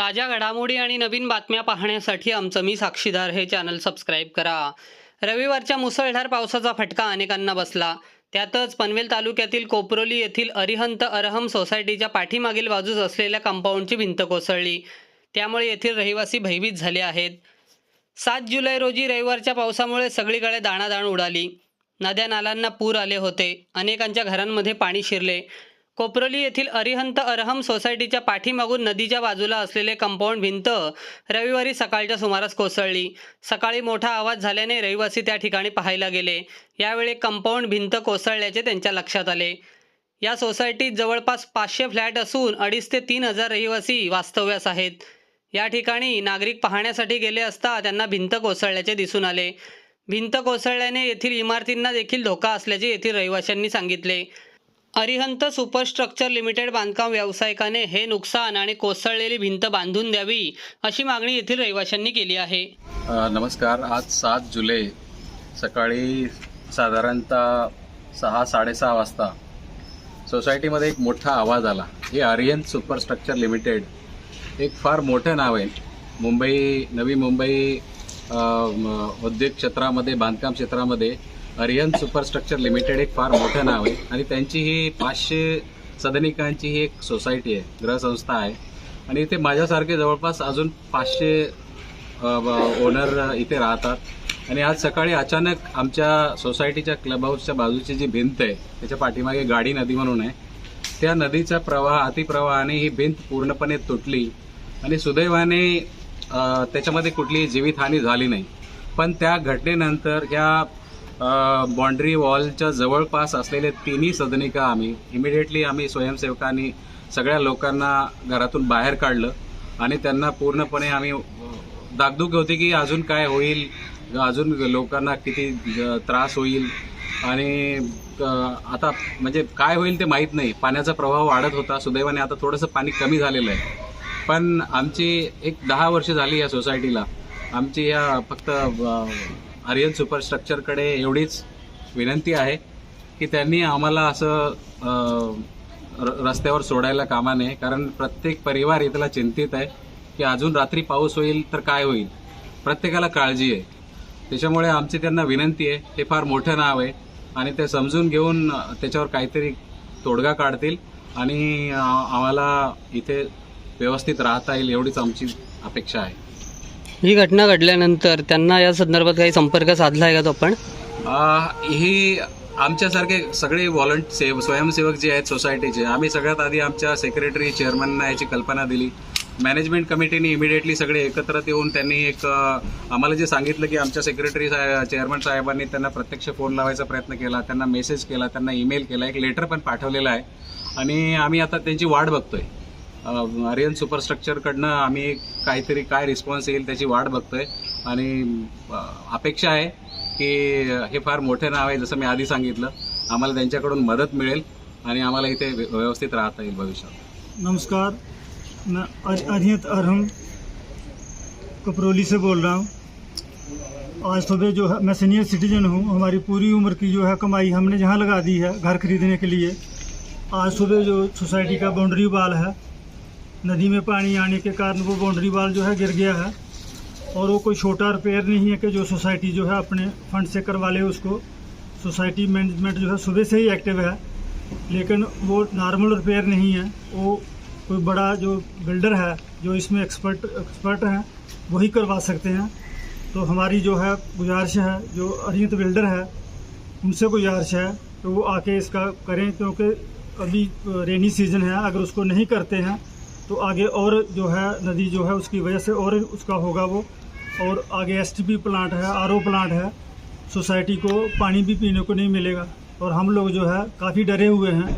ताज्या घडामोडी आणि नवीन बातम्या पाहण्यासाठी आमचं मी साक्षीदार हे चॅनल सबस्क्राईब करा. रविवारच्या मुसळधार पावसाचा फटका अनेकांना बसला. त्यातच पनवेल तालुक्यातील कोपरोली येथील अरिहंत अरहम सोसायटीच्या पाठीमागील बाजूस असलेल्या कंपाऊंडची भिंत कोसळली. त्यामुळे येथील रहिवासी भयभीत झाले आहेत. सात जुलै रोजी रविवारच्या पावसामुळे सगळीकडे दाणादाण उडाली. नद्या नाल्यांना पूर आले होते. अनेकांच्या घरांमध्ये पाणी शिरले. कोपरोली येथील अरिहंत अरहम सोसायटीच्या पाठीमागून नदीच्या बाजूला असलेले कंपाऊंड भिंत रविवारी सकाळच्या सुमारास कोसळली. सकाळी मोठा आवाज झाल्याने रहिवासी त्या ठिकाणी पाहायला गेले. यावेळी कंपाऊंड भिंत कोसळल्याचे त्यांच्या लक्षात आले. या सोसायटीत जवळपास पाचशे फ्लॅट असून अडीच ते तीन हजार रहिवासी वास्तव्यास आहेत. या ठिकाणी नागरिक पाहण्यासाठी गेले असता त्यांना भिंत कोसळल्याचे दिसून आले. भिंत कोसळल्याने येथील इमारतींना देखील धोका असल्याचे येथील रहिवाशांनी सांगितले. अरिहंत सुपरस्ट्रक्चर लिमिटेड बांधकाम व्यावसायिकाने हे नुकसान आणि कोसळलेली भिंत बांधून द्यावी अशी मागणी येथील रहिवाशांनी केली आहे. नमस्कार. आज सात जुलै सकाळी साधारणतः सहा साडेसहा वाजता सोसायटीमध्ये एक मोठा आवाज आला. हे आर्यन सुपरस्ट्रक्चर लिमिटेड एक फार मोठं नाव आहे. मुंबई नवी मुंबई उद्योग क्षेत्रामध्ये बांधकाम क्षेत्रामध्ये आर्यन सुपरस्ट्रक्चर लिमिटेड एक फार मोठं नाव आहे. आणि त्यांची ही पाचशे सदनिकांची ही एक सोसायटी आहे ग्रहसंस्था आहे. आणि इथे माझ्यासारखे जवळपास अजून पाचशे ओनर इथे राहतात. आणि आज सकाळी अचानक आमच्या सोसायटीच्या क्लब हाऊसच्या बाजूची जी भिंत आहे त्याच्या पाठीमागे गाडी नदी म्हणून आहे. त्या नदीचा प्रवाह अतिप्रवाहाने ही भिंत पूर्णपणे तुटली. आणि सुदैवाने त्याच्यामध्ये कुठलीही जीवितहानी झाली नाही. पण त्या घटनेनंतर या बाँड्री वॉलच्या जवळपास असलेले तिन्ही सदनिका आम्ही इमिडिएटली आम्ही स्वयंसेवकांनी सगळ्या लोकांना घरातून बाहेर काढलं आणि त्यांना पूर्णपणे आम्ही दागदूक होती की अजून काय होईल अजून लोकांना किती त्रास होईल आणि आता म्हणजे काय होईल ते माहीत नाही. पाण्याचा प्रभाव वाढत होता सुदैवाने आता थोडंसं पाणी कमी झालेलं आहे. पण आमची एक दहा वर्ष झाली या सोसायटीला आमची या फक्त आर्यन सुपरस्ट्रक्चरकडे एवढीच विनंती आहे की त्यांनी आम्हाला असं र- रस्त्यावर सोडायला कामा नये. कारण प्रत्येक परिवार इथला चिंतित आहे की अजून रात्री पाऊस होईल तर काय होईल. प्रत्येकाला काळजी आहे. त्याच्यामुळे आमची त्यांना विनंती आहे. ते फार मोठं नाव आहे. आणि ते समजून घेऊन त्याच्यावर काहीतरी तोडगा काढतील. आणि आम्हाला इथे व्यवस्थित राहता येईल एवढीच आमची अपेक्षा आहे. ही घटना घडल्यानंतर त्यांना या संदर्भात काही संपर्क साधला आहे का तो आपण ही आमच्यासारखे सगळे व्हॉलंट सेव स्वयंसेवक जे आहेत सोसायटीचे आम्ही सगळ्यात आधी आमच्या सेक्रेटरी चेअरमनना याची कल्पना दिली. मॅनेजमेंट कमिटीने इमिडिएटली सगळे एकत्र येऊन त्यांनी एक आम्हाला जे सांगितलं की आमच्या सेक्रेटरी चेअरमन साहेबांनी त्यांना प्रत्यक्ष फोन लावायचा प्रयत्न केला त्यांना मेसेज केला त्यांना ईमेल केला एक लेटर पण पाठवलेला आहे. आणि आम्ही आता त्यांची वाट बघतोय. आर्यन सुपरस्ट्रक्चरकडनं आम्ही काहीतरी काय रिस्पॉन्स येईल त्याची वाट बघतोय. आणि अपेक्षा आहे की हे फार मोठे नाव आहे जसं मी आधी सांगितलं. आम्हाला त्यांच्याकडून मदत मिळेल आणि आम्हाला इथे व्यवस्थित राहता येईल भविष्यात. नमस्कार. मैं अरियत अरहम. कपरोली से बोल रहा हूँ. आज सुबह जो है मैं सीनियर सिटीजन हूँ. हमारी पूरी उम्र की जो है कमाई हमने जहाँ लगा दी है घर खरीदने के लिए। आज सुबह जो सोसाइटी का बाउंड्री वाल है नदी में पानी आने के कारण वो बाउंड्री वाल जो है गिर गया है और वो कोई छोटा रिपेयर नहीं है कि जो सोसाइटी जो है अपने फंड से करवा ले उसको। सोसाइटी मैनेजमेंट जो है सुबह से ही एक्टिव है, लेकिन वो नॉर्मल रिपेयर नहीं है। वो कोई बड़ा जो बिल्डर है, जो इसमें एक्सपर्ट एक्सपर्ट हैं, वही करवा सकते हैं। तो हमारी जो है गुजारिश है, जो अरियत बिल्डर है, उनसे गुजारिश है कि वो आके इसका करें, क्योंकि अभी रेनी सीज़न है, अगर उसको नहीं करते हैं तो आगे और जो है नदी जो है उसकी वजह से और उसका होगा वो। और आगे एसटीपी प्लांट है आरओ प्लांट है। सोसाइटी को पानी भी पीने को नहीं मिलेगा। और हम लोग जो है काफ़ी डरे हुए हैं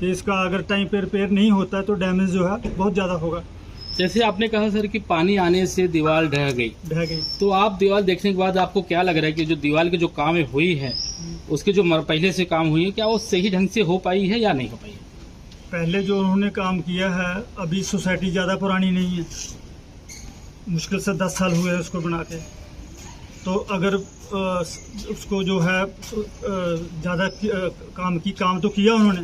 कि इसका अगर टाइम पे रिपेयर नहीं होता तो डैमेज जो है बहुत ज़्यादा होगा। जैसे आपने कहा सर कि पानी आने से दीवार ढह गई। ढह गई। तो आप दीवार देखने के बाद आपको क्या लग रहा है कि जो दीवार की जो काम हुई है उसके जो पहले से काम हुई है क्या वो सही ढंग से हो पाई है या नहीं हो पाई है? पहले जो उन्होंने काम किया है, अभी सोसाइटी ज़्यादा पुरानी नहीं है। मुश्किल से दस साल हुए हैं उसको बना के। तो अगर उसको जो है ज़्यादा काम की, काम तो किया उन्होंने,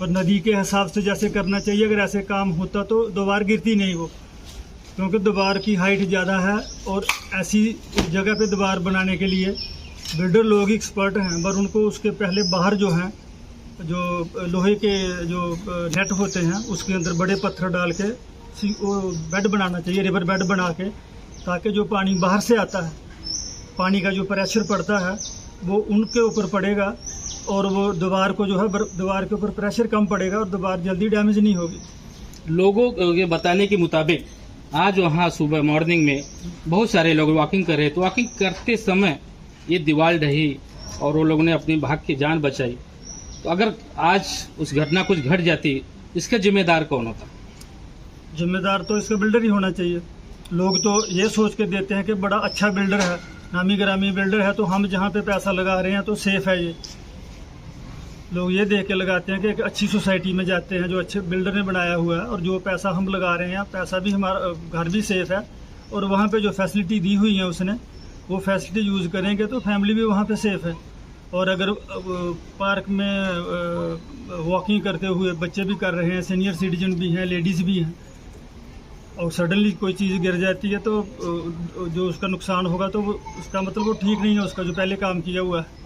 पर नदी के हिसाब से जैसे करना चाहिए, अगर ऐसे काम होता तो दो बार गिरती नहीं वो। क्योंकि दीवार की हाइट ज़्यादा है और ऐसी जगह पे दीवार बनाने के लिए बिल्डर लोग एक्सपर्ट हैं, पर उनको उसके पहले बाहर जो हैं जो लोहे के जो नेट होते हैं, उसके अंदर बड़े पत्थर डाल के वो बेड बनाना चाहिए रिवर बेड बना के, ताकि जो पानी बाहर से आता है, पानी का जो प्रेशर पड़ता है, वो उनके ऊपर पड़ेगा, और वो दीवार को जो है दीवार के ऊपर प्रेशर कम पड़ेगा, और दीवार जल्दी डैमेज नहीं होगी। लोगों के बताने के मुताबिक, आज वहाँ सुबह मॉर्निंग में बहुत सारे लोग वॉकिंग कर रहे थे वॉकिंग करते समय ये दीवार ढही, और वो लोगों ने अपनी भाग की जान बचाई। तो अगर आज उस घटना कुछ घट जाती, इसका जिम्मेदार कौन होता? जिम्मेदार तो इसका बिल्डर ही होना चाहिए। लोग तो ये सोच के देते हैं कि बड़ा अच्छा बिल्डर है, नामी ग्रामी बिल्डर है तो हम जहाँ पे पैसा लगा रहे हैं तो सेफ़ है ये। लोग ये देख के लगाते हैं कि एक अच्छी सोसाइटी में जाते हैं, जो अच्छे बिल्डर ने बनाया हुआ है, और जो पैसा हम लगा रहे हैं, पैसा भी हमारा, घर भी सेफ़ है, और वहाँ पे जो फैसिलिटी दी हुई है उसने, वो फैसिलिटी यूज़ करेंगे तो फैमिली भी वहाँ पे सेफ़ है। और अगर पार्क में वॉकिंग करते हुए बच्चे भी कर रहे हैं सीनियर सिटीजन भी हैं लेडीज़ भी हैं और सडनली कोई चीज़ गिर जाती है तो जो उसका नुकसान होगा तो उसका मतलब वो ठीक नहीं है उसका जो पहले काम किया हुआ है।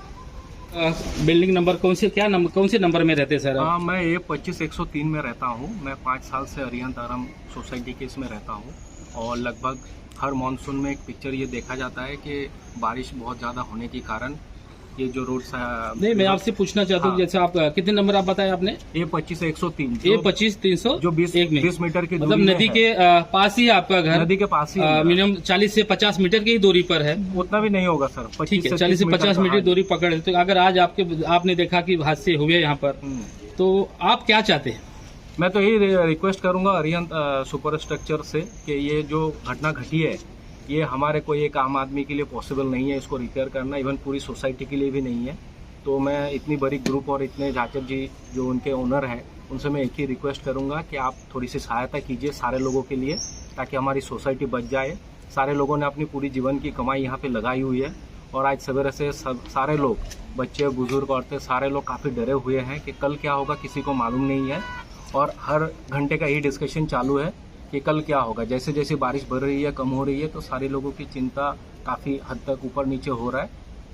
बिल्डिंग नंबर कौन से क्या नंबर कौन से नंबर में रहते हैं सर हाँ मैं ये पच्चीस एक सौ तीन में रहता हूँ। मैं पाँच साल से अरियंत आराम सोसाइटी के इसमें रहता हूँ। और लगभग हर मानसून में एक पिक्चर ये देखा जाता है कि बारिश बहुत ज़्यादा होने के कारण ये जो रोड नहीं मैं आपसे पूछना चाहता हूँ हाँ। जैसे आप कितने नंबर आप बताए आपने? ये पच्चीस एक सौ तीन ये पच्चीस तीन सौ जो बीस एक बीस मीटर की मतलब नदी के पास ही आपका घर? नदी के पास ही मिनिमम चालीस से पचास मीटर की ही दूरी पर है। उतना भी नहीं होगा सर। ठीक है चालीस से पचास मीटर हाँ। दूरी पकड़ तो अगर आज आपके आपने देखा की हादसे हुए यहाँ पर हम्म। तो आप क्या चाहते हैं? मैं तो यही रिक्वेस्ट करूँगा अरियंत सुपर स्ट्रक्चर से कि ये जो घटना घटी है ये हमारे कोई एक आम आदमी के लिए पॉसिबल नहीं है इसको रिपेयर करना इवन पूरी सोसाइटी के लिए भी नहीं है। तो मैं इतनी बड़ी ग्रुप और इतने जाचर जी, जो उनके ओनर हैं, उनसे मैं एक ही रिक्वेस्ट करूँगा कि आप थोड़ी सी सहायता कीजिए सारे लोगों के लिए, ताकि हमारी सोसाइटी बच जाए। सारे लोगों ने अपनी पूरी जीवन की कमाई यहाँ पे लगाई हुई है, और आज सवेरे से सब, सारे लोग, बच्चे, बुज़ुर्ग, औरतें, सारे लोग काफ़ी डरे हुए हैं कि कल क्या होगा किसी को मालूम नहीं है, और हर घंटे का यही डिस्कशन चालू है। कि कल क्या होगा? जैसे जैसे बारिश बढ़ रही है कम हो रही है तो सारे लोगों की चिंता काफ़ी हद तक ऊपर नीचे हो रहा है।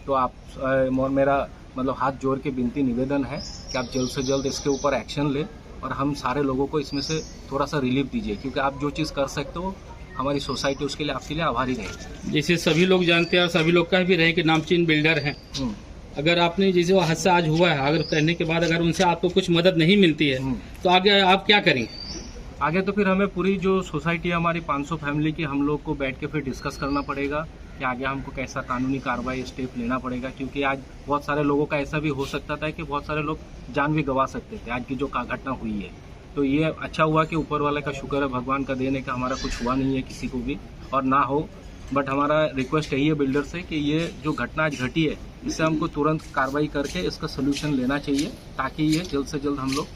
तो आप अ, मोर- मेरा मतलब हाथ जोड़ के बिनती निवेदन है कि आप जल्द से जल्द इसके ऊपर एक्शन लें और हम सारे लोगों को इसमें से थोड़ा सा रिलीफ दीजिए क्योंकि आप जो चीज़ कर सकते हो हमारी सोसाइटी उसके लिए आपके लिए आभारी रहेगी। जैसे सभी लोग जानते हैं और सभी लोग कह भी रहे हैं कि नामचीन बिल्डर हैं। हम्म, अगर आपने जैसे वो हादसा आज हुआ है अगर करने के बाद अगर उनसे आपको कुछ मदद नहीं मिलती है हम्म। तो आगे आप क्या करेंगे? आगे तो फिर हमें पूरी जो सोसाइटी है, हमारी 500 फैमिली की, हम लोग को बैठ के फिर डिस्कस करना पड़ेगा कि आगे हमको कैसा कानूनी कार्रवाई स्टेप लेना पड़ेगा, क्योंकि आज बहुत सारे लोगों का ऐसा भी हो सकता था कि बहुत सारे लोग जान भी गंवा सकते थे, आज की जो का- घटना हुई है। तो ये अच्छा हुआ कि ऊपर वाले का शुक्र है, भगवान का देने का हमारा कुछ हुआ नहीं है किसी को भी, और ना हो। बट हमारा रिक्वेस्ट यही है बिल्डर से कि ये जो घटना आज घटी है, इससे हमको तुरंत कार्रवाई करके इसका सोल्यूशन लेना चाहिए, ताकि ये जल्द से जल्द हम लोग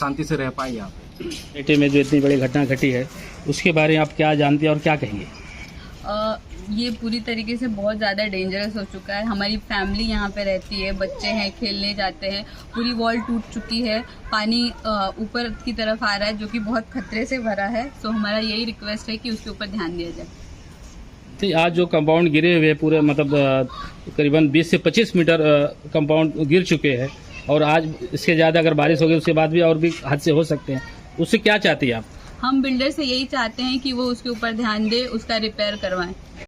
शांति से रह पाए यहाँ बेटे में जो इतनी बड़ी घटना घटी है उसके बारे में आप क्या जानते हैं और क्या कहेंगे? ये पूरी तरीके से बहुत ज़्यादा डेंजरस हो चुका है। हमारी फैमिली यहाँ पे रहती है बच्चे हैं खेलने जाते हैं पूरी वॉल टूट चुकी है। पानी ऊपर की तरफ़ आ रहा है जो कि बहुत खतरे से भरा है। सो हमारा यही रिक्वेस्ट है कि उसके ऊपर ध्यान दिया जाए। तो आज जो कंपाउंड गिरे हुए पूरे मतलब करीबन 20 से 25 मीटर कंपाउंड गिर चुके हैं। और आज इसके ज़्यादा अगर बारिश होगी उसके बाद भी और भी हादसे हो सकते हैं। उससे क्या चाहती है आप? हम बिल्डर से यही चाहते हैं कि वो उसके ऊपर ध्यान दे, उसका रिपेयर करवाएँ।